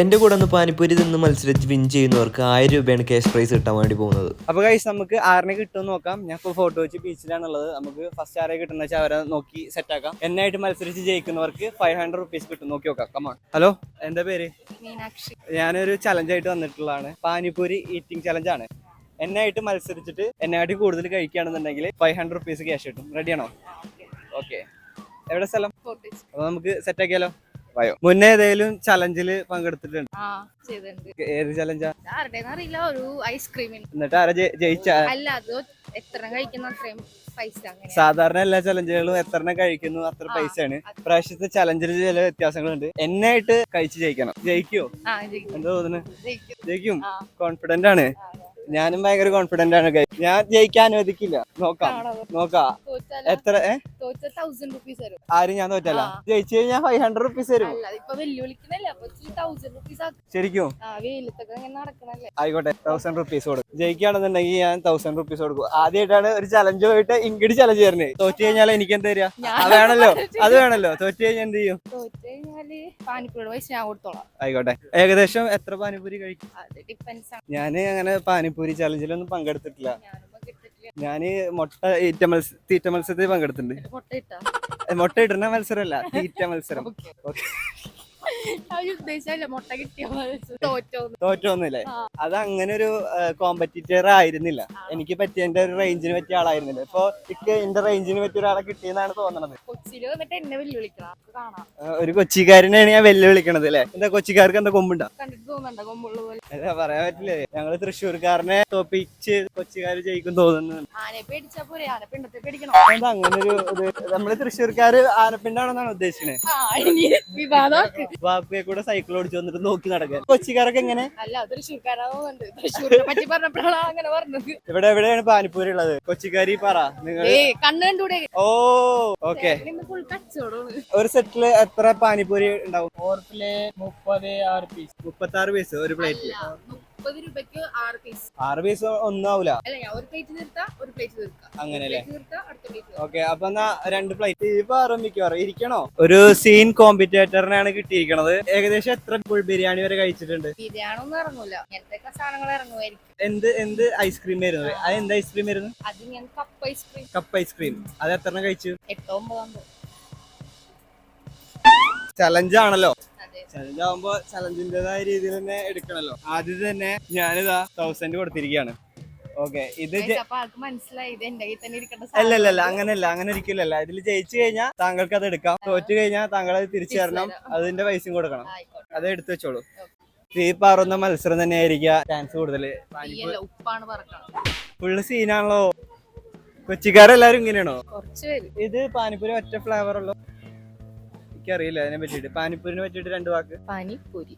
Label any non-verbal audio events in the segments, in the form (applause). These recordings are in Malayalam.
എന്റെ കൂടെ ഒന്ന് പാനിപ്പൂരി നിന്ന് മത്സരിച്ച് വിൻ ചെയ്യുന്നവർക്ക് ആയിരം രൂപയാണ് ക്യാഷ് പ്രൈസ് കിട്ടാൻ വേണ്ടി പോകുന്നത്. അപ്പൊ കൈസ് നമുക്ക് ആറിനെ കിട്ടുമെന്ന് നോക്കാം. ഞാൻ ഇപ്പോൾ ഫോട്ടോ വെച്ച് ബീച്ചിലാണുള്ളത് നമുക്ക് ഫസ്റ്റ് ആരെ കിട്ടുന്ന വെച്ചാൽ അവരെ നോക്കി സെറ്റ് ആക്കാം. എന്നായിട്ട് മത്സരിച്ച് ജയിക്കുന്നവർക്ക് ഫൈവ് ഹൺഡ്രഡ് റുപ്പീസ് കിട്ടും. നോക്കി നോക്കാം. കമാൺ ഹലോ എന്താ പേര്? മീനാക്ഷി. ഞാനൊരു ചലഞ്ച് ആയിട്ട് വന്നിട്ടുള്ളതാണ്. പാനിപ്പൂരി ഈറ്റിംഗ് ചലഞ്ച് ആണ്. എന്നായിട്ട് മത്സരിച്ചിട്ട് എന്നായിട്ട് കൂടുതൽ കഴിക്കുകയാണെന്നുണ്ടെങ്കിൽ ഫൈവ് ഹൺഡ്രഡ് റുപ്പീസ് ക്യാഷ് കിട്ടും. റെഡിയാണോ ഓക്കെ എവിടെ സ്ഥലം? ഫോർട്ടിച്ച് അപ്പൊ നമുക്ക് സെറ്റ് ആക്കിയാലോ? വയോ മുന്നേ ഏതെങ്കിലും ചലഞ്ചിൽ പങ്കെടുത്തിട്ടുണ്ട്. ആ ചെയ്തിട്ടുണ്ട്. ഏത് ചലഞ്ചാ ആരുടെന്ന് അറിയില്ല ഒരു ഐസ്ക്രീമിന് എന്നിട്ട് ആരാ ജയി- ജയിച്ച? അല്ല അത് എത്ര കഴിക്കുന്ന അത്രയും പൈസ അങ്ങനെ സാധാരണ എല്ലാ ചലഞ്ചുകളും എത്ര കഴിക്കുന്നു അത്ര പൈസ പൈസയാണ്. പ്രാവശ്യത്തെ ചലഞ്ചിൽ ചില വ്യത്യാസങ്ങളുണ്ട്. എന്നായിട്ട് കഴിച്ച് ജയിക്കണം. ജയിക്കോ? ആ ജയിക്കും. എന്താ തോന്നുന്നു? ജയിക്കും. ജയിക്കും. ആ. കോൺഫിഡന്റ് ആണ്. ആ. ഞാനും ഭയങ്കര കോൺഫിഡന്റ് ആണ്. ഞാൻ ജയിക്കാൻ അനുവദിക്കില്ല. നോക്കാം? നോക്കാം. എത്ര ആരും ഞാൻ തോറ്റല്ല. ജയിച്ചു കഴിഞ്ഞാൽ ഫൈവ് ഹൺഡ്രഡ് റുപ്പീസ് തരും. ശരിക്കും? ആയിക്കോട്ടെ തൗസൻഡ് റുപ്പീസ് കൊടുക്കും ജയിക്കുകയാണെന്നുണ്ടെങ്കിൽ ഞാൻ തൗസൻഡ് റുപ്പീസ് കൊടുക്കും. ആദ്യമായിട്ടാണ് ഒരു ചലഞ്ച് പോയിട്ട് ഇങ്ങോട്ട് ചലഞ്ച് തരുന്നത് തോറ്റു കഴിഞ്ഞാൽ എനിക്ക് എന്ത് തരിക അത് വേണല്ലോ. (laughs) അത് വേണല്ലോ. തോറ്റു കഴിഞ്ഞാൽ എന്ത് ചെയ്യും? കൊടുത്തോളാം. ആയിക്കോട്ടെ. ഏകദേശം എത്ര പാനിപ്പൂരി കഴിക്കും? ഞാൻ അങ്ങനെ പാനിപ്പൂരി ചലഞ്ചിലൊന്നും പങ്കെടുത്തിട്ടില്ല. ഞാൻ മുട്ട ഈറ്റ മത്സ തീറ്റ മത്സരത്തിൽ പങ്കെടുത്തിട്ടുണ്ട്. മുട്ട ഇട്ടാ? ഏ, മുട്ട ഇടുന്ന മത്സരമല്ല തീറ്റ മത്സരം. ഓക്കെ. ഞാൻ ഉദ്ദേശിച്ചല്ല മുട്ട കിട്ടിയ തോറ്റോന്ന്. തോറ്റൊന്നുമില്ലേ ആ. അത് അങ്ങനെ ഒരു കോമ്പറ്റീറ്റർ ആയിരുന്നില്ല എനിക്ക് പറ്റിയ എന്റെ ഒരു റേഞ്ചിന് പറ്റിയ ആളായിരുന്നില്ല. ഇപ്പൊ എനിക്ക് എന്റെ റേഞ്ചിന് പറ്റിയ ഒരാളെ കിട്ടിയെന്നാണ് തോന്നണത്. ഒരു കൊച്ചിക്കാരനെയാണ് ഞാൻ വെല്ലുവിളിക്കണത് അല്ലേ? എന്താ കൊച്ചിക്കാർക്ക് എന്താ കൊമ്പുണ്ടോ? കണ്ടിട്ട് തോന്നണ്ട കൊമ്പുള്ള പോലെ. അല്ല പറയാൻ പറ്റില്ലേ? ഞങ്ങൾ തൃശ്ശൂർക്കാരനെ തോപ്പിച്ച് കൊച്ചിക്കാര് ജയിക്കും തോന്നുന്നു. ആനയെ പേടിച്ചാ പോരെ ആന പിണ്ടത്തെ പേടിക്കണം എന്താ അങ്ങനെ ഒരു നമ്മൾ തൃശ്ശൂർക്കാര് ആനപ്പിണ്ടാണെന്നാണ് ഉദ്ദേശിച്ചത് ആ വാപ്പിയെ കൂടെ സൈക്കിൾ ഓടിച്ചു വന്നിട്ട് നോക്കി നടക്കാൻ. കൊച്ചിക്കാരൊക്കെ എങ്ങനെ? അല്ല അതൊരു തൃശ്ശൂരിനെ പറ്റി പറഞ്ഞപ്പോഴാണ് അങ്ങനെ പറഞ്ഞത്. ഇവിടെ എവിടെയാണ് പാനിപ്പൂരി ഉള്ളത്? കൊച്ചിക്കാരി പറ നിങ്ങൾ ഏ കണ്ണ് കണ്ടൂടെ ഓ ഓക്കെ. ഒരു സെറ്റിൽ എത്ര പാനിപ്പൂരി ഉണ്ടാവും? ഓർപ്പിൽ മുപ്പത് ആറ് പീസ് മുപ്പത്തി ആറ് പീസ് ഒരു പ്ലേറ്റിൽ അല്ല മുപ്പത് രൂപയ്ക്ക് ആറ് പീസ് ആറ് പീസ് ഒന്നാവൂല? അല്ല ഒരു പ്ലേറ്റ് തീർത്താ ഒരു പ്ലേറ്റ് തീർക്കാം. അങ്ങനെയല്ലേ അല്ലേ? അടുത്ത പ്ലേറ്റ് ഓക്കെ അപ്പൊ എന്നാ രണ്ട് പ്ലേറ്റ് ഇപ്പൊ ആരംഭിക്കുവാറ് ഇരിക്കണോ? ഒരു സീൻ കോമ്പറ്റേറ്ററിനാണ് കിട്ടിയിരിക്കണത്. ഏകദേശം എത്ര ഫുൾ ബിരിയാണി വരെ കഴിച്ചിട്ടുണ്ട്? ബിരിയാണി ഒന്നും ഇറങ്ങൂല. ഇങ്ങനത്തെ സാധനങ്ങൾ ഇറങ്ങുമായിരിക്കും എന്ത് എന്ത് ഐസ്ക്രീം വരുന്നത് അത് എന്ത് ഐസ്ക്രീം ആയിരുന്നു? അത് ഞാൻ കപ്പ് ഐസ്ക്രീം കപ്പ് ഐസ്ക്രീം അത് എത്ര കഴിച്ചു? എട്ടോ ഒമ്പതാകുമ്പോ ചലഞ്ച് ആണല്ലോ. അതെ ചലഞ്ച് ആവുമ്പോ ചലഞ്ചിന്റേതായ രീതിയിൽ തന്നെ എടുക്കണല്ലോ. ആദ്യം തന്നെ ഞാനിതാ തൗസൻഡ് കൊടുത്തിരിക്കുകയാണ് ഓക്കെ ഇത് മനസ്സിലായി? ഇത് അങ്ങനല്ല അങ്ങനെ ഇരിക്കില്ലല്ല ഇതിൽ ജയിച്ചു കഴിഞ്ഞാൽ താങ്കൾക്ക് അത് എടുക്കാം. തോറ്റു കഴിഞ്ഞാൽ താങ്കൾ അത് തിരിച്ചു തരണം. അതിന്റെ പൈസയും കൊടുക്കണം. അത് എടുത്തു വെച്ചോളൂ. തീ പാറുന്ന മത്സരം തന്നെ ആയിരിക്കുക ചാൻസ് കൂടുതൽ ഫുള്ള് സീനാണല്ലോ കൊച്ചിക്കാരെല്ലാരും ഇങ്ങനെയാണോ? ഇത് പാനിപ്പൂരി ഒറ്റ ഫ്ലേവർ ഉള്ളു എനിക്കറിയില്ല അതിനെ പറ്റിയിട്ട്. പാനിപ്പൂരിനെ പറ്റിയിട്ട് രണ്ട് വാക്ക്. പാനിപ്പൂരി.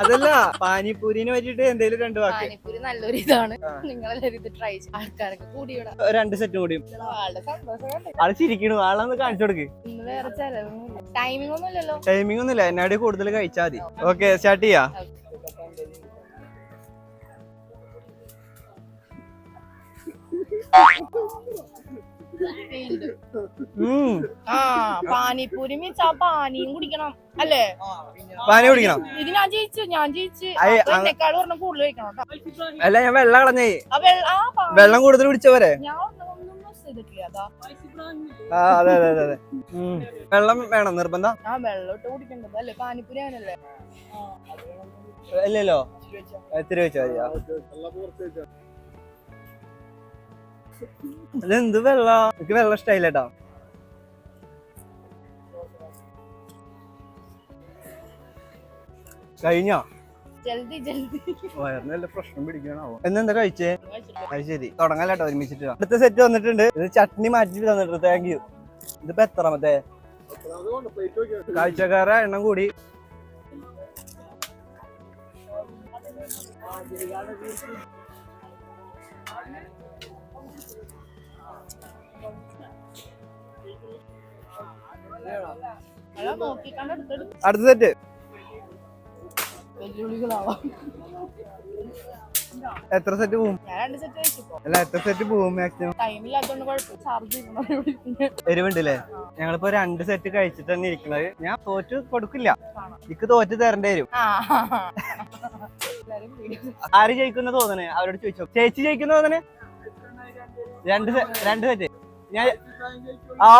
അതല്ല പാനിപ്പൂരിനെ പറ്റിയിട്ട് എന്തെങ്കിലും രണ്ട് വാക്ക്. പാനിപ്പൂരി നല്ലൊരു ഇതാണ്. നിങ്ങളെല്ലാരും ഇത് ട്രൈ ചെയ്യും. ആൾക്കാരൊക്കെ കൂടിയിടാം രണ്ട് സെറ്റ് കൂടിയും ആളുടെ സന്തോഷം കണ്ടേ? ആൾ ചിരിക്കണു. ആളൊന്ന് കാണിച്ചു കൊടുക്ക്. ഇന്ന് വേറെ ചെലവൊന്നുമില്ല. ടൈമിംഗ് ഒന്നും ഇല്ലല്ലോ ടൈമിംഗ് ഒന്നുമില്ല. എന്നാടി കൂടുതൽ കഴിച്ചാൽ മതി. ഓക്കെ. സ്റ്റാർട്ട് ചെയ്യാ. പാനിപ്പൂരി മീൻസ് ആ പാനിയും കുടിക്കണം. അല്ലേ? പാനി കുടിക്കണം. ഇത് ഞാൻ ജയിച്ചു ഞാൻ ജയിച്ചു. എന്നെക്കാട് പറഞ്ഞ കൂടുതൽ കഴിക്കണം അല്ല ഞാൻ വെള്ളം കളഞ്ഞേ. ആ ആ വെള്ളം കൂടുതൽ കുടിച്ചവരെ? അതാ. ആ അതെ അതെ വെള്ളം വേണം നിർബന്ധം? ഞാൻ വെള്ളം ഇട്ട് കുടിക്കണ്ടത് അല്ലേ? പാനിപ്പൂരി അങ്ങനല്ലേ ഇല്ലല്ലോ. എത്ര വെച്ചാ. മതിയോ ഇതെന്ത് വെള്ള? എനിക്ക് വെള്ളം ഇഷ്ടായില്ല കേട്ടോ കഴിഞ്ഞോ? ജൽദി ജൽദി. വയറിന് വല്ല പ്രശ്നം പിടിക്കണോ എന്നെന്താ കഴിച്ചേ? അത് ശരി. തുടങ്ങാലോ ഒരുമിച്ചിട്ട്. അടുത്ത സെറ്റ് വന്നിട്ടുണ്ട്. ഇത് ചട്നി മാറ്റി തന്നിട്ടുണ്ട്. താങ്ക് യു ഇതിപ്പോ എത്രാമത്തെ കാഴ്ചക്കാരെ എണ്ണം കൂടി. അടുത്ത സെറ്റ്. എത്ര സെറ്റ് പോവും? ഞാൻ രണ്ട് സെറ്റ് കഴിച്ചിപ്പോ അല്ല എത്ര സെറ്റ് പോവും മാക്സിമം എരിവുണ്ടല്ലേ? ഞങ്ങളിപ്പോ രണ്ട് സെറ്റ് കഴിച്ചിട്ട് തന്നെ ഇരിക്കുന്നത്. ഞാൻ തോറ്റ് കൊടുക്കില്ല. എനിക്ക് തോറ്റ് തരേണ്ടി വരും. ആര് ജയിക്കുന്ന തോന്നണേ? അവരോട് ചോദിച്ചോ. ചേച്ചി ജയിക്കുന്ന തോന്നണേ? രണ്ട് രണ്ട് സെറ്റ്. ഞാൻ ആ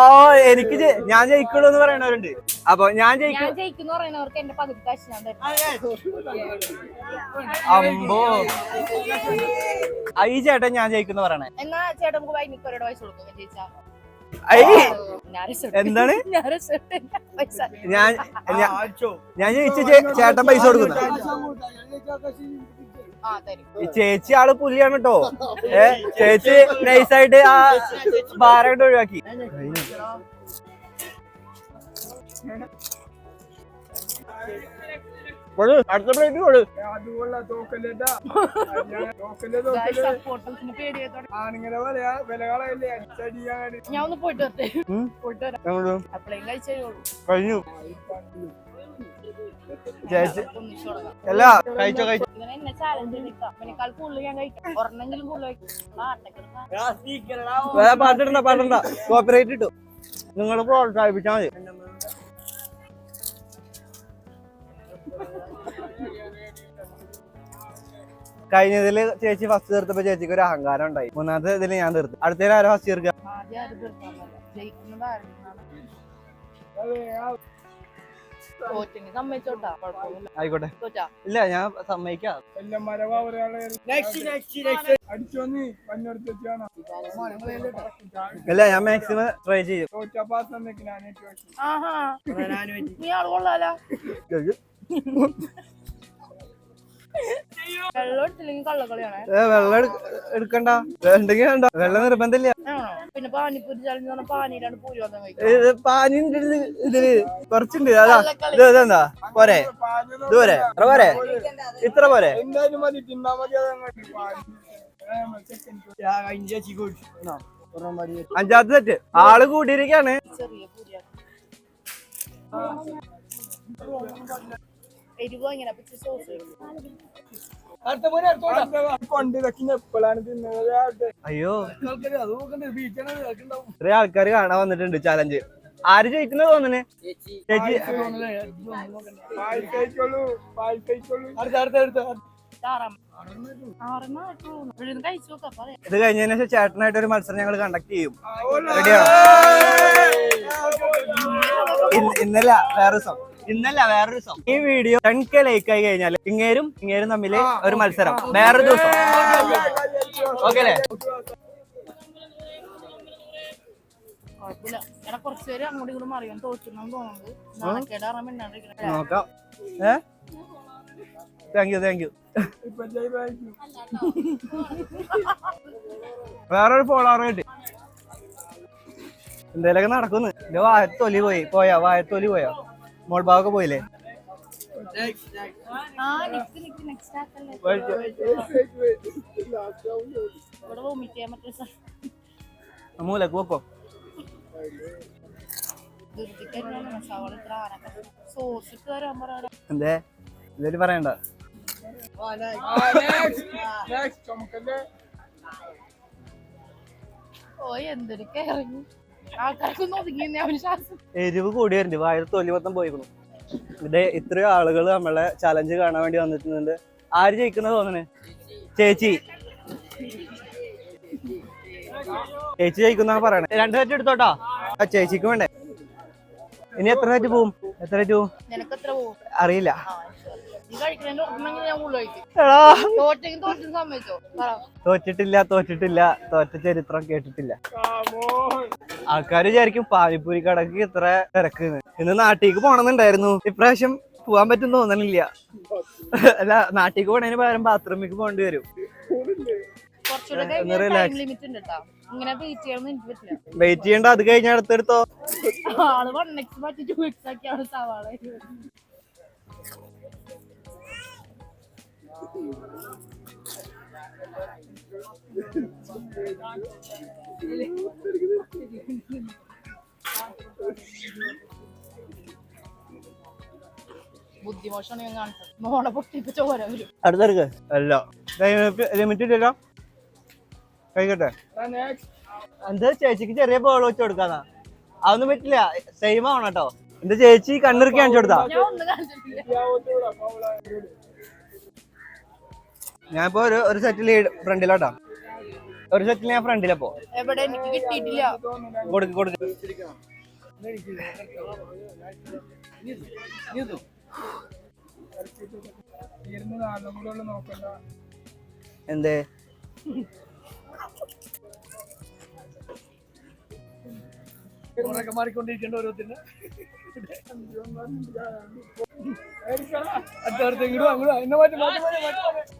എനിക്ക് ഞാൻ ജയിക്കുള്ളൂ എന്ന് പറയണവരുണ്ട്. അപ്പൊ ഞാൻ ജയിക്കും. അമ്പോ. ഈ ചേട്ടൻ ഞാൻ ജയിക്കുന്ന പറയണേ. എന്നാ ചേട്ടാ നമുക്ക് വൈകിട്ട് പൈസ കൊടുക്കും ഞാൻ ജയിച്ചാ. ഐ. എന്താണ്? ഞാൻ ഞാൻ ജയിച്ച ചേട്ടൻ പൈസ കൊടുക്കുന്ന. ഈ ചേച്ചി ആൾ പുലിയാണ് കേട്ടോ (laughs) ഏ ചേച്ചി നൈസായിട്ട് ആ ഭാരമായിട്ട് ഒഴിവാക്കി. അടുത്ത പ്ലേറ്റ് കൊടു അതുകൊള്ള തോക്കല്ലേട്ടാ (laughs) തോക്കല്ലേ Guys, തോക്കല്ലേ supporters ന് പേടിയായതോടെ ആണിങ്ങനെ പറയാ വിലകളല്ലേ അടിച്ചടിയാണ്. ഞാൻ ഒന്ന് പോയിട്ട് വരട്ടെ. കഴിഞ്ഞു. ചേച്ചി. അല്ല കഴിച്ചോ കഴിച്ചോ. വേറെ പാട്ടിടണ്ട പാട്ടിടണ്ട കോപ്പറേറ്റ് ഇട്ടു. നിങ്ങൾ പ്രോത്സാഹിപ്പിച്ചാൽ മതി. കഴിഞ്ഞതിൽ ചേച്ചി ഫസ്റ്റ് തീർത്തപ്പോ ചേച്ചിക്ക് ഒരു അഹങ്കാരം ഉണ്ടായി. മൂന്നാമത്തെ ഇതിൽ ഞാൻ തീർത്തു. അടുത്തതിൽ ആരോ ഫസ്റ്റ് തീർക്കുക ജയിക്കുന്നത് സമ്മതിച്ചോട്ടാ. കുഴപ്പമൊന്നുമില്ല. ആയിക്കോട്ടെ. തോറ്റാ. ഇല്ല ഞാൻ സമ്മതിക്കാം. എല്ലാം മരവാ ഒരാളെ. അടിച്ചു വന്ന് മഞ്ഞടുത്തെത്തിയാണ് ഇല്ല ഞാൻ മാക്സിമം ട്രൈ ചെയ്യും. തോറ്റ പാസ് നിൽക്ക് ഞാൻ ഏറ്റവും ആഹാ. നീ ആൾ കൊള്ളാലോ. വെള്ളം എടുക്കണ്ട. ഉണ്ടെങ്കിൽ വേണ്ട. വെള്ളം നിർബന്ധമില്ല. പിന്നെ പാനിപ്പൂരി ചലഞ്ച് പറഞ്ഞ പാനിയിലാണ് പൂരി ഇത് ഇതിൽ കുറച്ചുണ്ട്. അതാ ഇത് ഇതെന്താ പോരെ. ഇത് പോരെ. അത്ര പോരെ. ഇത്ര പോരെ. അഞ്ചാമത്തെ സെറ്റ്. ആൾ കൂടിയിരിക്കാണ്. ചെറിയ എരിവ് ഇങ്ങനെ പിച്ച് സോസ് അയ്യോ. ഇത്രയും ആൾക്കാർ കാണാൻ വന്നിട്ടുണ്ട് ചലഞ്ച് ആര് ജയിക്കുന്നത് തോന്നണേ? ചേച്ചി. അടുത്ത അടുത്ത അടുത്ത. ഇത് കഴിഞ്ഞതിന് ശേഷം ചേട്ടനായിട്ട് ഒരു മത്സരം ഞങ്ങൾ കണ്ടക്ട് ചെയ്യും. റെഡിയാണോ ഇന്നല്ല വേറെ ദിവസം. ഇന്നല്ല വേറൊരു ദിവസം. ഈ വീഡിയോ ടെൻ കെ ലൈക്ക് ആയി കഴിഞ്ഞാൽ ഇങ്ങേരും ഇങ്ങേരും തമ്മിൽ ഒരു മത്സരം. വേറൊരു ദിവസം. ഓക്കെ അല്ലേ കുഴപ്പമില്ല. എടാ കുറച്ച് പേര് അങ്ങോട്ടും ഇങ്ങോട്ടും അറിയാൻ തോറ്റുന്നു തോന്നുന്നത് നാണക്കേട് അറിയാൻ മിണ്ടാണ്ടിരിക്കണേ. നോക്കാം. ഏ? താങ്ക് യു താങ്ക് യു വേറൊരു ഫോളോവർ കിട്ടി എന്തേലൊക്കെ നടക്കുന്നു. എന്റെ വായത്തൊലി പോയി. പോയാ? വായത്തൊലി പോയാ? മോൾ ഭാഗമൊക്കെ പോയില്ലേ? മൂലക്ക് പറയാ എന്തേ? ഇതിൽ പറയണ്ട. എരിവ് കൂടി വരുന്നുണ്ട് വായു തൊലി മൊത്തം പോയിക്കണു. ഇത് ഇത്രയും ആളുകൾ നമ്മളെ ചലഞ്ച് കാണാൻ വേണ്ടി വന്നിട്ടുണ്ട്. ആര് ജയിക്കുന്ന തോന്നണേ? ചേച്ചി. ചേച്ചി ജയിക്കുന്ന പറയണേ. രണ്ട് സെറ്റ് എടുത്തോട്ടാ. ആ ചേച്ചിക്ക് വേണ്ടേ. ഇനി എത്ര സെറ്റ് പോവും? എത്ര സെറ്റ് പോവും? അറിയില്ല. തോറ്റിട്ടില്ല തോറ്റിട്ടില്ല. തോറ്റ ചരിത്രം കേട്ടിട്ടില്ല. ആൾക്കാർ വിചാരിക്കും പാനിപ്പൂരി കടക്ക് ഇത്ര തിരക്ക് ഇന്ന് നാട്ടിലേക്ക് പോണെന്നുണ്ടായിരുന്നു. ഇപ്രാവശ്യം പോവാൻ പറ്റും തോന്നണില്ല. അല്ല നാട്ടിലേക്ക് പോണതിന് പകരം ബാത്റൂമിലേക്ക് പോകേണ്ടി വരും. വെയിറ്റ് ചെയ്യണ്ട അത് കഴിഞ്ഞ അടുത്തെടുത്തോ. ബുദ്ധിമോശമാണ് ഞാൻ കാണിച്ചത് മോളെ പൊട്ടിട്ട് ചോര വരും അടുത്തെടുക്ക് അല്ല ലിമിറ്റ് ഇല്ലല്ലോ കഴിക്കട്ടെ. നെക്സ്റ്റ് എന്താ ചേച്ചിക്ക് ചെറിയ ബോൾ വെച്ച് കൊടുക്കാന്നാ? അതൊന്നും പറ്റില്ല. സെയിം ആവണം കേട്ടോ. എന്റെ ചേച്ചി കണ്ണിറുക്കി കാണിച്ചു കൊടുത്താ ഞാൻ ഒന്നും കാണിച്ചിട്ടില്ല യാവത്തോടാ പൗള ഞാനിപ്പോ ഒരു ഒരു സെറ്റിൽ ഫ്രണ്ടിലോട്ടോ. ഒരു സെറ്റിൽ ഞാൻ ഫ്രണ്ടിലപ്പോ എവിടെ? എനിക്ക് കിട്ടിയിട്ടില്ല. കൊടുക്ക് കൊടുക്ക്. എന്തേ? മാറിക്കൊണ്ടിരിക്കേണ്ട ഓരോരുത്തരും അടുത്തടുത്ത് ഇങ്ങോട്ടും അങ്ങോട്ടും എന്നെ മാറ്റി മാറ്റി മാറ്റി.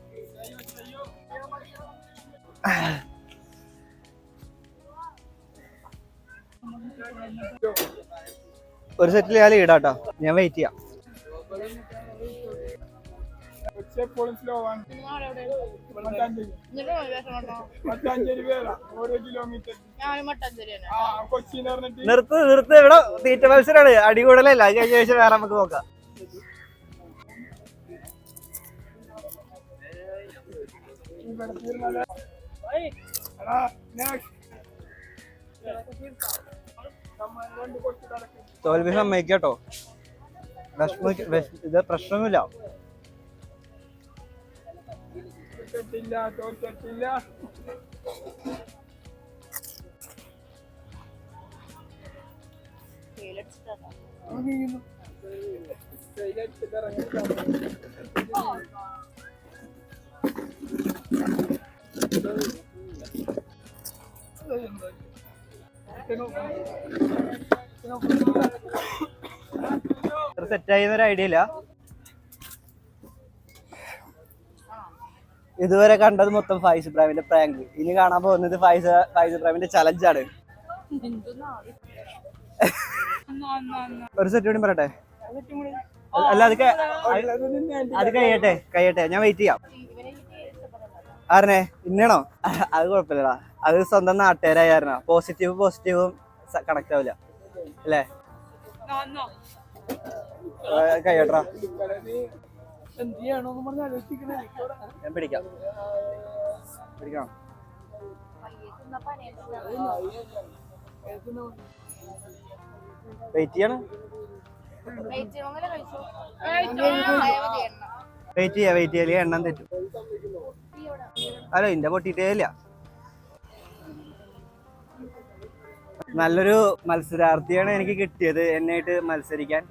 ഒരു സെറ്റിൽ ഞാൻ ഈടാട്ടോ ഞാൻ വെയിറ്റ് ചെയ്യാം. നിർത്ത് നിർത്ത്. ഇവിടെ തീറ്റ മത്സരമാണ് അടികൂടലല്ല അത് കഴിഞ്ഞ ശേഷം വേറെ നമുക്ക് നോക്കാം. ഇവിടെ തോൽവി സമ്മതിക്കട്ടോ. വിഷമ വിഷ- ഇത് പ്രശ്നമില്ല Thank you. ഐഡിയ ഇല്ല. ഇതുവരെ കണ്ടത് മൊത്തം ഫൈസ് ഇബ്രാഹിമിന്റെ പ്രാങ്ക് ഇനി കാണാൻ പോകുന്നത് ഫൈസ് ഫൈസ് ഇബ്രാഹിമിന്റെ ചലഞ്ചാണ് ഒരു സെറ്റ് കൂടി പറയട്ടെ? അല്ല- അത് അത് കഴിയട്ടെ കഴിയട്ടെ. ഞാൻ വെയിറ്റ് ചെയ്യാം. ആരനെ ഇന്നാണോ? അത് കുഴപ്പമില്ലടാ. അത് സ്വന്തം നാട്ടുകാരായിരുന്ന. പോസിറ്റീവ് പോസിറ്റീവും കണക്ട് ആവില്ല അല്ലേ? ആലോചിക്കണേ ഞാൻ പിടിക്കാം. പിടിക്കണം? വെയിറ്റ് ചെയ്യണം. വെയിറ്റ് ചെയ്യാ വെയിറ്റ് ചെയ്യാ. എണ്ണം തെറ്റും. അല്ല ഇന്റെ പൊട്ടിട്ടേ ഇല്ല. നല്ലൊരു മത്സരാർത്ഥിയാണ് എനിക്ക് കിട്ടിയത് എന്നായിട്ട് മത്സരിക്കാൻ.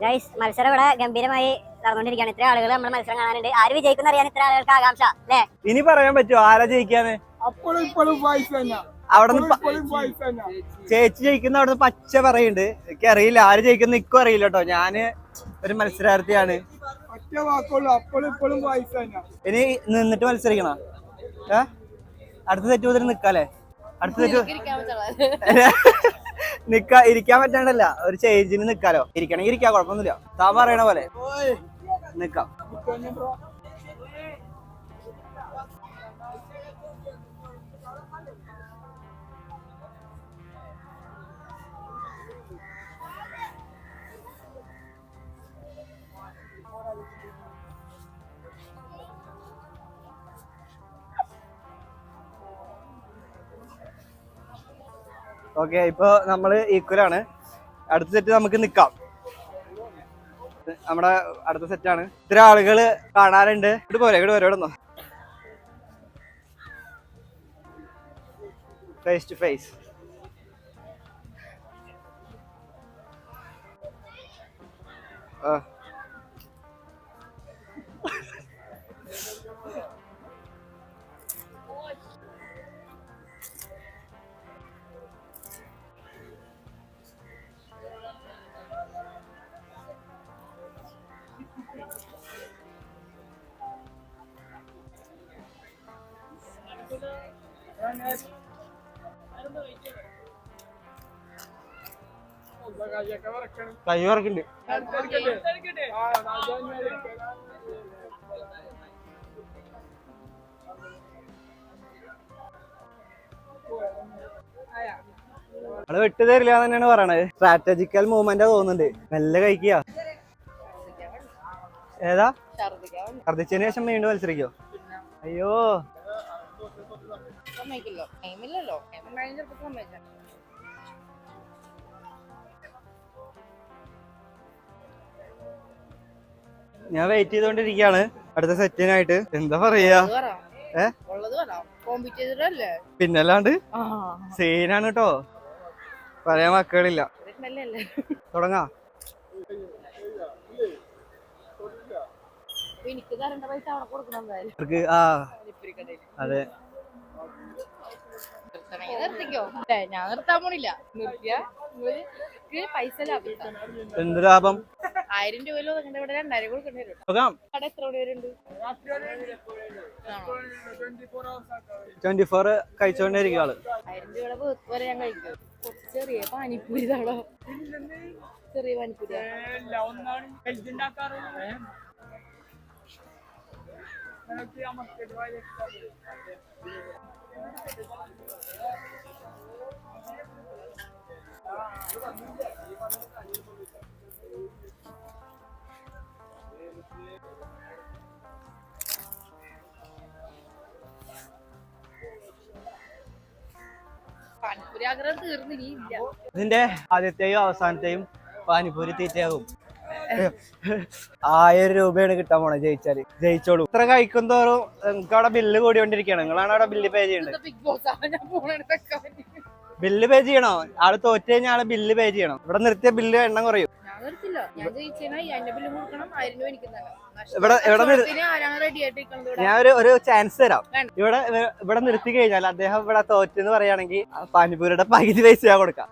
ഗൈസ് മത്സരം ഇവിടെ ഗംഭീരമായി നടന്നുകൊണ്ടിരിക്കുകയാണ്. ഇത്ര ആളുകൾ നമ്മൾ മത്സരം കാണാനുണ്ട്. ആര് വിജയിക്കുന്ന അറിയാൻ ഇത്ര ആളുകൾക്ക് ആകാംക്ഷ അല്ലേ? ഇനി പറയാൻ പറ്റുമോ? ആരാ ജയിക്കാന്ന്? അപ്പോഴും ഇപ്പോഴും പൈസ തന്നെ. അവിടെ ഇപ്പോഴും ചേച്ചി ജയിക്കുന്ന അവിടെ പച്ച പറയുന്നുണ്ട് എനിക്ക് അറിയില്ല. ആര് ജയിക്കുന്ന ഇക്കും അറിയില്ല കേട്ടോ ഞാൻ ഒരു മത്സരാർത്ഥിയാണ്. ഇനി നിന്നിട്ട് മത്സരിക്കണ? ഏ? അടുത്ത തെറ്റ് മുതൽ നിക്കാല്ലേ? അടുത്ത തെറ്റ് (laughs) നിക്കാ ഇരിക്കാൻ പറ്റാണ്ടല്ല ഒരു ചേഞ്ചിന് നിക്കാലോ. ഇരിക്കണെങ്കിൽ ഇരിക്കാം. കുഴപ്പമൊന്നുമില്ല. താൻ പറയണ പോലെ. നിക്കാം. ഓക്കെ ഇപ്പൊ നമ്മൾ ഈക്വൽ ആണ്. അടുത്ത സെറ്റ് നമുക്ക് നിൽക്കാം നമ്മുടെ അടുത്ത സെറ്റാണ് ഇത്ര ആളുകൾ കാണാറുണ്ട്. ഇവിടെ പോരെ ഇവിടെ പോരെ ഇവിടെ ഫേസ് ടു ഫേസ് ആ. കൈ ഉണ്ട് നമ്മൾ വിട്ടു തരില്ല തന്നെയാണ് പറയണത്. സ്ട്രാറ്റജിക്കൽ മൂവ്മെന്റ് തോന്നുന്നുണ്ട്. മെല്ലെ കഴിക്കുക. ഏതാ? ഛർദിച്ചതിന് ശേഷം വീണ്ടും മത്സരിക്കോ? അയ്യോ. ടൈമില്ലല്ലോ ടൈം സമ്മതിച്ചാ ഞാൻ വെയിറ്റ് ചെയ്തോണ്ടിരിക്കാണ് അടുത്ത സെറ്റിനായിട്ട് എന്താ പറയാ? പിന്നല്ലാണ്ട് സീനാണ് കേട്ടോ പറയാൻ മക്കളില്ല തുടങ്ങാ. ആ. എനിക്ക് തരേണ്ട പൈസ അവിടെ കൊടുക്കണം എന്തായാലും അവർക്ക് ആ പനിപ്പൂരിക്കടയിൽ. അതെ നിർത്തണമെങ്കിൽ നിർത്തിക്കോ? ഞാൻ നിർത്താൻ പോണില്ല. നിർത്തിയ? പൈസ ലാഭിക്കാം എന്ത് ലാഭം? ആയിരം രൂപയിലോ നിങ്ങളുടെ ഇവിടെ രണ്ടായിരം കൊടുക്കേണ്ടി വരും കട എത്ര മണി വരെ ഉണ്ട് ട്വന്റി ഫോർ കഴിച്ചോണ്ടിരിക്കും ആൾ. ആയിരം രൂപയുടെ വരെ ഞാൻ കഴിക്കും. ചെറിയ പാനിപ്പൂരി താളോ ചെറിയ പാനിപ്പൂരി ഇല്ല ഇതിന്റെ ആദ്യത്തെയും അവസാനത്തെയും പാനിപ്പൂരി തീറ്റയാകും. ആയിരം രൂപയാണ് കിട്ടാൻ പോണേ ജയിച്ചാൽ. ജയിച്ചോളൂ. ഇത്ര കഴിക്കും തോറും നിങ്ങൾക്ക് അവിടെ ബില്ല് കൂടിക്കൊണ്ടിരിക്കുകയാണ്. നിങ്ങളാണ് അവിടെ ബില്ല് പേ ചെയ്യേണ്ടത് ബില്ല് പേ ചെയ്യണോ? ആൾ തോറ്റ് കഴിഞ്ഞാൽ ആൾ ബില്ല് പേ ചെയ്യണം? ഇവിടെ നിർത്തിയ ബില്ല് എണ്ണം കുറയും. ഞാൻ നിർത്തില്ല. ഞാൻ ഇവിടെ- ഇവിടെ ഒരു ഒരു ചാൻസ് തരാം. ഇവിടെ ഇവിടെ നിർത്തി കഴിഞ്ഞാൽ അദ്ദേഹം ഇവിടെ തോറ്റെന്ന് പറയുകയാണെങ്കിൽ പാനിപ്പൂരിയുടെ പകുതി പൈസ കൊടുക്കാം.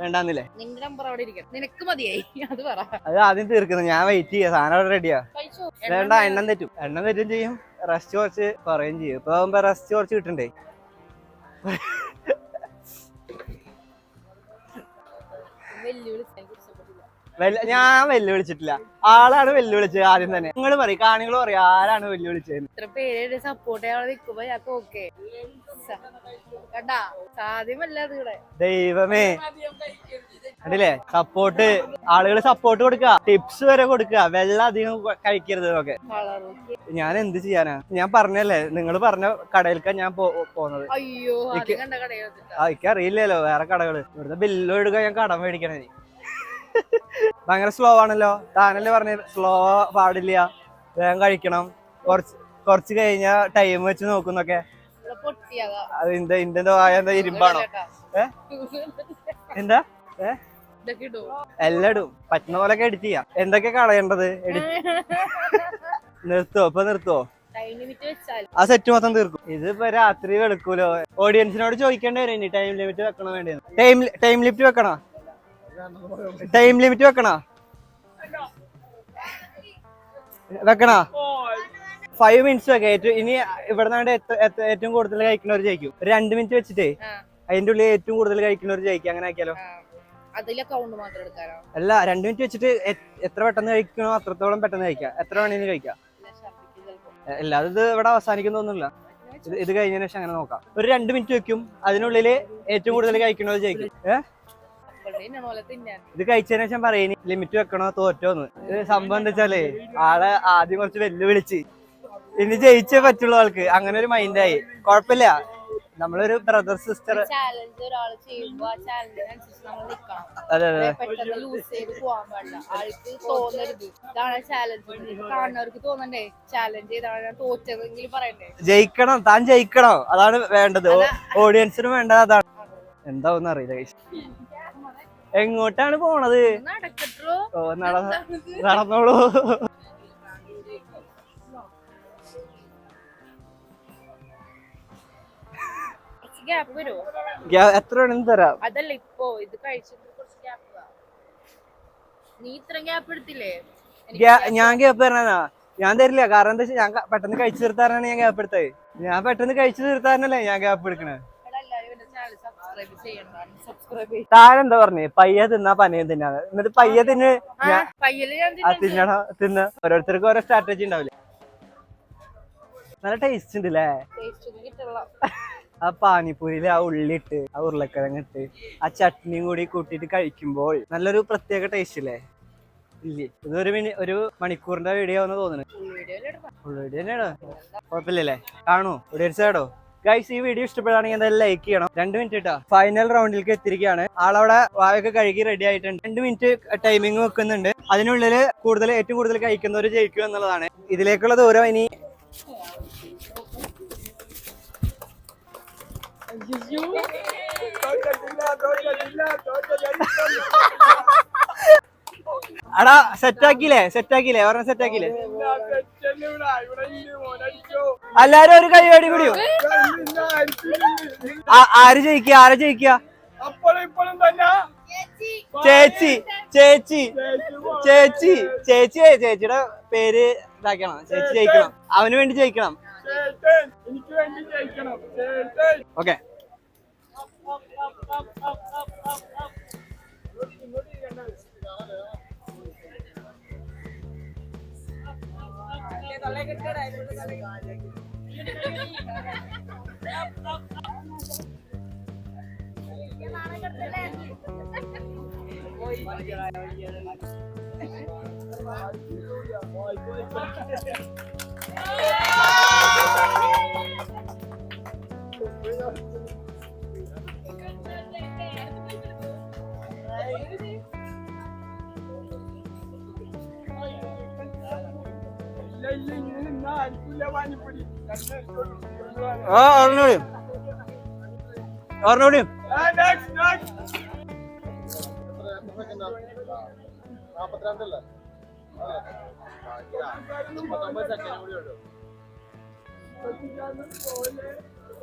വേണ്ടാന്നില്ലേ? നിന്റെ നമ്പർ അവിടെ ഇരിക്കണം. നിനക്ക് മതിയായി. അത് പറ. അത് ആദ്യം തീർക്കുന്നു. ഞാൻ വെയിറ്റ് ചെയ്യാം. സാധനം അവിടെ റെഡിയാ വേണ്ട എണ്ണം തെറ്റും. എണ്ണം തെറ്റും ചെയ്യും. റെസ്റ്റ് കുറച്ച് കുറയും ചെയ്യും. ഇപ്പൊ ആകുമ്പോ റെസ്റ്റ് കുറച്ച് കിട്ടണ്ടേ? ഞാൻ വെല്ലുവിളിച്ചിട്ടില്ല. ആളാണ് വെല്ലുവിളിച്ചത് ആദ്യം തന്നെ. നിങ്ങൾ പറയും കാണികൾ പറയും ആരാണ് വെല്ലുവിളിച്ചത് ഇത്ര പേര് സപ്പോർട്ട് ചെയ്യാതെ നിൽക്കുമ്പോ ഞാൻ ഓക്കെ കണ്ടാ? സാധ്യമല്ല അത് ഇവിടെ. ദൈവമേ. കണ്ടില്ലേ? സപ്പോർട്ട് ആളുകൾ സപ്പോർട്ട് കൊടുക്കുക ടിപ്സ് വരെ കൊടുക്കുക വെള്ളം അധികം കഴിക്കരുത് ഒക്കെ ഞാൻ എന്ത് ചെയ്യാനാ? ഞാൻ പറഞ്ഞല്ലേ നിങ്ങൾ പറഞ്ഞ കടയിലേക്കാ ഞാൻ പോകുന്നത് അയ്യോ എനിക്ക് അറിയില്ലല്ലോ വേറെ കടകൾ. ഇവിടുത്തെ ബില്ല് എടുക്കാൻ ഞാൻ കടം മേടിക്കണേ. ഭയങ്കര സ്ലോ ആണല്ലോ. താനല്ലേ പറഞ്ഞ സ്ലോ പാടില്ല. വേഗം കഴിക്കണം. കുറച്ച് കുറച്ച് കഴിഞ്ഞ ടൈം വെച്ച് നോക്കുന്നൊക്കെ. അത് ഇന്ത ഇന്ത്യന്റെ വായ എന്താ ഇരുമ്പാണോ? എന്താ? എല്ലാം ഇടും. പറ്റുന്ന പോലെ എഡിറ്റ് ചെയ്യാം. എന്തൊക്കെ കളയേണ്ടത്? എഡിറ്റ് നിർത്തോ? ഇപ്പൊ നിർത്തോ? ആ സെറ്റ് മൊത്തം തീർക്കും. ഇതിപ്പോ രാത്രി വെളുക്കൂലോ? ഓഡിയൻസിനോട് ചോദിക്കേണ്ടി വരും ഇനി ടൈം ലിമിറ്റ് വെക്കണോ വേണ്ടി ടൈം ടൈം ലിമിറ്റ് വെക്കണോ? ടൈം ലിമിറ്റ് വെക്കണോ? വെക്കണോ? ഫൈവ് മിനിറ്റ്സ് ഒക്കെ ഇനി ഇവിടെ നിന്നാണ്ട് ഏറ്റവും കൂടുതൽ കഴിക്കുന്നവർ ജയിക്കും. ഒരു രണ്ട് മിനിറ്റ് വെച്ചിട്ടേ. അതിന്റെ ഉള്ളിൽ ഏറ്റവും കൂടുതൽ കഴിക്കുന്നവർ ജയിക്കും. അങ്ങനെ ആക്കിയാലോ? അല്ല രണ്ട് മിനിറ്റ് വെച്ചിട്ട് എത്ര പെട്ടെന്ന് കഴിക്കണോ അത്രത്തോളം പെട്ടെന്ന് കഴിക്കാം. എത്ര വേണമെങ്കിലും കഴിക്കാം. അല്ല അത് ഇവിടെ അവസാനിക്കുന്നൊന്നുമില്ല ഇത് ഇത് കഴിഞ്ഞതിന് ശേഷം അങ്ങനെ നോക്കാം. ഒരു രണ്ട് മിനിറ്റ് വെക്കും. അതിനുള്ളിൽ ഏറ്റവും കൂടുതൽ കഴിക്കണോ ജയിക്കും. ഏഹ് ഇത് കഴിച്ചതിന് ശേഷം പറയുന്നു ലിമിറ്റ് വെക്കണോ? തോറ്റോന്ന് ഇത് സംഭവം എന്താ വെച്ചാലേ ആളെ ആദ്യം കുറച്ച് വെല്ലുവിളിച്ച്. ഇനി ജയിച്ചേ പറ്റുള്ളൂ ആൾക്ക്. അങ്ങനെ ഒരു മൈൻഡായി കുഴപ്പമില്ല. നമ്മളൊരു ബ്രദർ സിസ്റ്റർ അതെ അതെ. ജയിക്കണം. താൻ ജയിക്കണം. അതാണ് വേണ്ടത്. ഓഡിയൻസിന് വേണ്ടത് അതാണ്. എന്താവും അറിയില്ല. എങ്ങോട്ടാണ് പോണത്? നടന്നോളൂ. ഗ്യാപ്പ് വരുമോ എത്ര വേണമെങ്കിലും തരാം. അതല്ല ഇപ്പോ ഇത് കഴിച്ചിട്ട് കുറച്ച് ഗ്യാപ്പ് നീ ഇത്ര ഗ്യാപ്പ് എടുത്തില്ലേ? ഞാൻ ഗ്യാപ്പ് തരാനാ ഞാൻ തരില്ല. കാരണം എന്താ വെച്ചാൽ ഞാൻ പെട്ടെന്ന് കഴിച്ചു തീർത്താറാണ് ഞാൻ ഗ്യാപ്പ് എടുത്തത്. ഞാൻ പെട്ടെന്ന് കഴിച്ചു തീർത്താറല്ലേ ഞാൻ ഗ്യാപ്പ് എടുക്കണേ? താരെന്താ പറഞ്ഞേ? പയ്യ തിന്നാ പനയും തിന്നാന്ന് എന്നിട്ട് പയ്യ തിന്ന് തിന്നണ? തിന്ന്. ഓരോരുത്തർക്കും ഓരോ സ്ട്രാറ്റജി ഉണ്ടാവില്ലേ? നല്ല ടേസ്റ്റ് ഉണ്ട് അല്ലേ ആ പാനിപ്പൂരിയിൽ ആ ഉള്ളിട്ട് ആ ഉരുളക്കിഴങ്ങ് ഇട്ട് ആ ചട്നിയും കൂടി കൂട്ടിയിട്ട് കഴിക്കുമ്പോൾ നല്ലൊരു പ്രത്യേക ടേസ്റ്റ് ഇല്ലേ? ഇല്ലേ? ഇതൊരു മിനി ഒരു മണിക്കൂറിന്റെ വീഡിയോ ആവുന്ന തോന്നുന്നു. ഫുൾ വീഡിയോ തന്നെയാണ് കുഴപ്പമില്ലല്ലേ? കാണൂ. വീഡിയോ ഗൈസ് ഈ വീഡിയോ ഇഷ്ടപ്പെടുകയാണെങ്കിൽ എന്തായാലും ലൈക്ക് ചെയ്യണം. രണ്ട് മിനിറ്റ് കേട്ടോ ഫൈനൽ റൗണ്ടിലേക്ക് എത്തിയിരിക്കുകയാണ്. ആളവിടെ വായൊക്കെ കഴുകി റെഡി ആയിട്ടുണ്ട്. രണ്ട് മിനിറ്റ് ടൈമിംഗ് വെക്കുന്നുണ്ട്. അതിനുള്ളിൽ കൂടുതൽ ഏറ്റവും കൂടുതൽ കഴിക്കുന്നവർ ജയിക്കും എന്നുള്ളതാണ്. ഇതിലേക്കുള്ള ദൂരം ഇനി അടാ സെറ്റാക്കിയില്ലേ സെറ്റാക്കിയില്ലേ സെറ്റാക്കിയില്ലേ ഒരെണ്ണം സെറ്റ് ആക്കിയില്ലേ ഇവിടെ ഇവിടെ ഇല്ല മോനടിച്ചോ എല്ലാരും ഒരു പിടിയോ? കൂടിയോ ആര് ജയിക്കുക ആര് ജയിക്കുക? ചേച്ചി ചേച്ചി ചേച്ചി ചേച്ചി ചേച്ചിയുടെ പേര് ഇതാക്കണം ചേച്ചി ജയിക്കണം. അവന് വേണ്ടി ജയിക്കണം. ചേട്ടൻ എനിക്ക് വേണ്ടി ആ അറിഞ്ഞോളിയും അറിഞ്ഞോളിയും നെക്സ്റ്റ്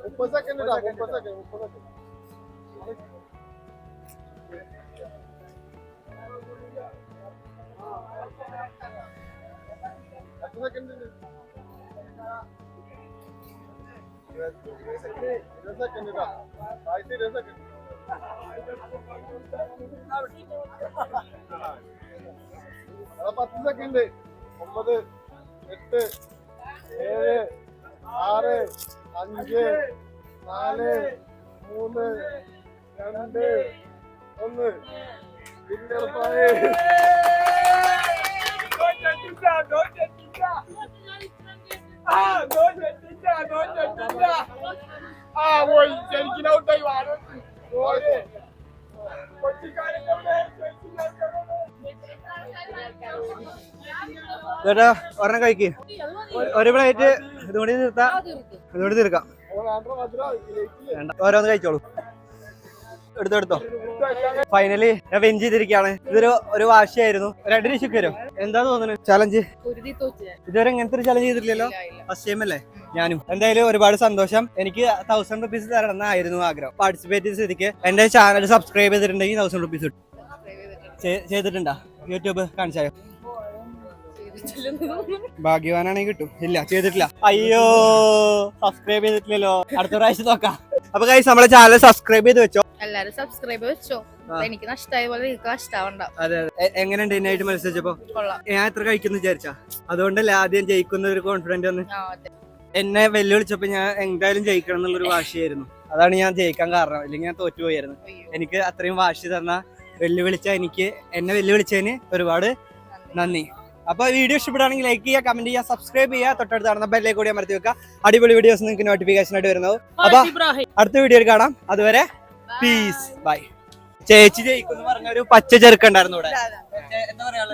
മുപ്പത് സെക്കൻഡ് മുപ്പത് സെക്കൻഡ് മുപ്പത് സെക്കൻഡ് എത്ര സെക്കൻഡ് പത്ത് സെക്കൻഡ് ഒമ്പത് എട്ട് ഏഴ് ആറ് അഞ്ച് നാല് മൂന്ന് രണ്ട് ഒന്ന് പിന്നെ ആ പോയി. ശരിക്കും ഔട്ടായി ചേട്ടാ ഒരെണ്ണം കഴിക്ക്. ഒരു പ്ലേറ്റ് ഇതുകൂടി തീർത്താ ഇതുകൂടി തീർക്കാം. വേണ്ട. ഓരോന്ന് കഴിച്ചോളൂ. എടുത്തോ എടുത്തോ. ഫൈനലി ഞാൻ വെഞ്ച് ചെയ്തിരിക്കുകയാണ്. ഇതൊരു ഒരു വാശിയായിരുന്നു. രണ്ട് ഡിഷൊക്കെ വരും. എന്താ തോന്നുന്നു? ചലഞ്ച് ഇതുവരെ ഇങ്ങനത്തെ ഒരു ചലഞ്ച് ചെയ്തിട്ടില്ലല്ലോ? ഫസ്റ്റ് ടൈം അല്ലേ? ഞാനും. എന്തായാലും ഒരുപാട് സന്തോഷം. എനിക്ക് തൗസൻഡ് റുപ്പീസ് തരണം എന്നായിരുന്നു ആഗ്രഹം. പാർട്ടിസിപ്പേറ്റ് ചെയ്ത സ്ഥിതിക്ക് എന്റെ ചാനൽ സബ്സ്ക്രൈബ് ചെയ്തിട്ടുണ്ടെങ്കിൽ തൗസൻഡ് റുപ്പീസ് കിട്ടും. ചെയ്തിട്ടുണ്ടാ? യൂട്യൂബ് കാണിച്ചായോ? ഭാഗ്യവാനാണെങ്കിൽ കിട്ടും. ഇല്ല ചെയ്തിട്ടില്ല. അയ്യോ സബ്സ്ക്രൈബ് ചെയ്തിട്ടില്ലല്ലോ. അടുത്ത പ്രാവശ്യം നോക്കാം. അപ്പൊ കൈസ് നമ്മളെ ചാനൽ സബ്സ്ക്രൈബ് ചെയ്ത് വെച്ചോ. എല്ലാരും സബ്സ്ക്രൈബ് വെച്ചോ. എനിക്ക് നഷ്ടമായ പോലെ നിങ്ങൾക്ക് നഷ്ടാവണ്ട. അതെ അതെ. എങ്ങനെയുണ്ട് ഇതിനായിട്ട് മത്സരിച്ചപ്പോ ഞാൻ എത്ര കഴിക്കുന്നു വിചാരിച്ചാ? അതുകൊണ്ടല്ലേ ആദ്യം ജയിക്കുന്ന ഒരു കോൺഫിഡന്റ് വന്ന്? അതെ. എന്നെ വെല്ലുവിളിച്ചപ്പോ ഞാൻ എന്തായാലും ജയിക്കണം എന്നുള്ളൊരു വാശിയായിരുന്നു. അതാണ് ഞാൻ ജയിക്കാൻ കാരണം. അല്ലെങ്കിൽ ഞാൻ തോറ്റുപോയായിരുന്നു. എനിക്ക് അത്രയും വാശി തന്ന വെല്ലുവിളിച്ച എനിക്ക് എന്നെ വെല്ലുവിളിച്ചതിന് ഒരുപാട് നന്ദി. അപ്പൊ വീഡിയോ ഇഷ്ടപ്പെടുകയാണെങ്കിൽ ലൈക്ക് ചെയ്യുക കമന്റ് ചെയ്യുക സബ്സ്ക്രൈബ് ചെയ്യുക. തൊട്ടടുത്ത് നടന്ന ബെല്ലേ കൂടി അമർത്തി വെക്കുക. അടിപൊളി വീഡിയോസ് നിങ്ങൾക്ക് നോട്ടിഫിക്കേഷൻ ആയിട്ട് വരുന്നത് അപ്പൊ അടുത്ത വീഡിയോയിൽ കാണാം. അതുവരെ പീസ് ബൈ ചേച്ചി ജയിക്കും പറഞ്ഞ ഒരു പച്ച ചെറുക്കുണ്ടായിരുന്നു ഇവിടെ. എന്താ പറയാ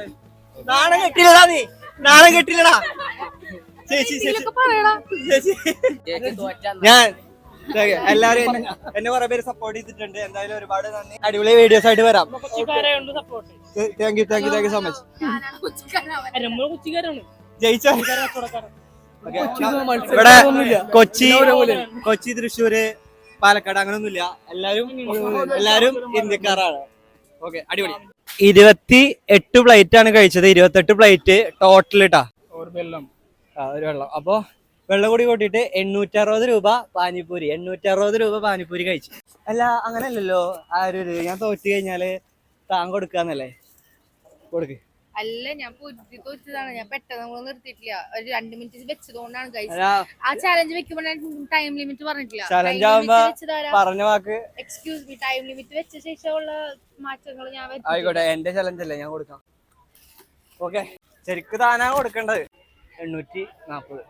നാണം കെട്ടില്ലടാ നീ. നാണം കെട്ടില്ലടാ. ചേച്ചി ചേച്ചി. ഞാൻ എല്ലാരും എന്നെ കുറെ പേര് സപ്പോർട്ട് ചെയ്തിട്ടുണ്ട്. എന്തായാലും ഒരുപാട് നന്ദി. അടിപൊളി വീഡിയോസ് ആയിട്ട് വരാം. Thank you thank you thank you so much ജയിച്ച. ഇവിടെ കൊച്ചി കൊച്ചി തൃശ്ശൂര് പാലക്കാട് അങ്ങനൊന്നുമില്ല. എല്ലാരും എല്ലാരും ഇന്ത്യക്കാരാണ്. ഓക്കെ അടിപൊളി. ഇരുപത്തി എട്ട് പ്ലേറ്റ് ആണ് കഴിച്ചത്. ഇരുപത്തെട്ട് പ്ലേറ്റ് ടോട്ടൽ ഇട്ടാ വെള്ളം. ആ, ഒരു വെള്ളം. അപ്പൊ വെള്ളം കൂടി കൂട്ടിയിട്ട് എണ്ണൂറ്ററുപത് രൂപ പാനിപ്പൂരി. എണ്ണൂറ്ററുപത് രൂപ പാനിപ്പൂരി കഴിച്ചു. അല്ല അങ്ങനെയല്ലല്ലോ ആരും ഞാൻ തോറ്റു കഴിഞ്ഞാൽ താൻ കൊടുക്കാന്നല്ലേ? കൊടുക്ക്. അല്ല ഞാൻ പൊരുത്തി തോറ്റതാണ് ഞാൻ പെട്ടെന്ന് നമ്മൾ നിർത്തിയിട്ടില്ല. ഒരു രണ്ട് മിനിറ്റ് വെച്ചതുകൊണ്ടാണ് കഴിച്ചത് ആ ചാലഞ്ച് വെക്കുമ്പോഴാണ് ടൈം ലിമിറ്റ് പറഞ്ഞിട്ടില്ല. പറഞ്ഞ വാക്ക്. എക്സ്ക്യൂസ് മീ ടൈം ലിമിറ്റ് വെച്ച ശേഷമുള്ള മാറ്റങ്ങൾ ഞാൻ. ആയിക്കോട്ടെ എന്റെ ചലഞ്ച് അല്ലേ? ഞാൻ കൊടുക്കാം. ഓക്കെ ശരിക്ക് താനാ കൊടുക്കേണ്ടത്. എണ്ണൂറ്റി നാപ്പത്.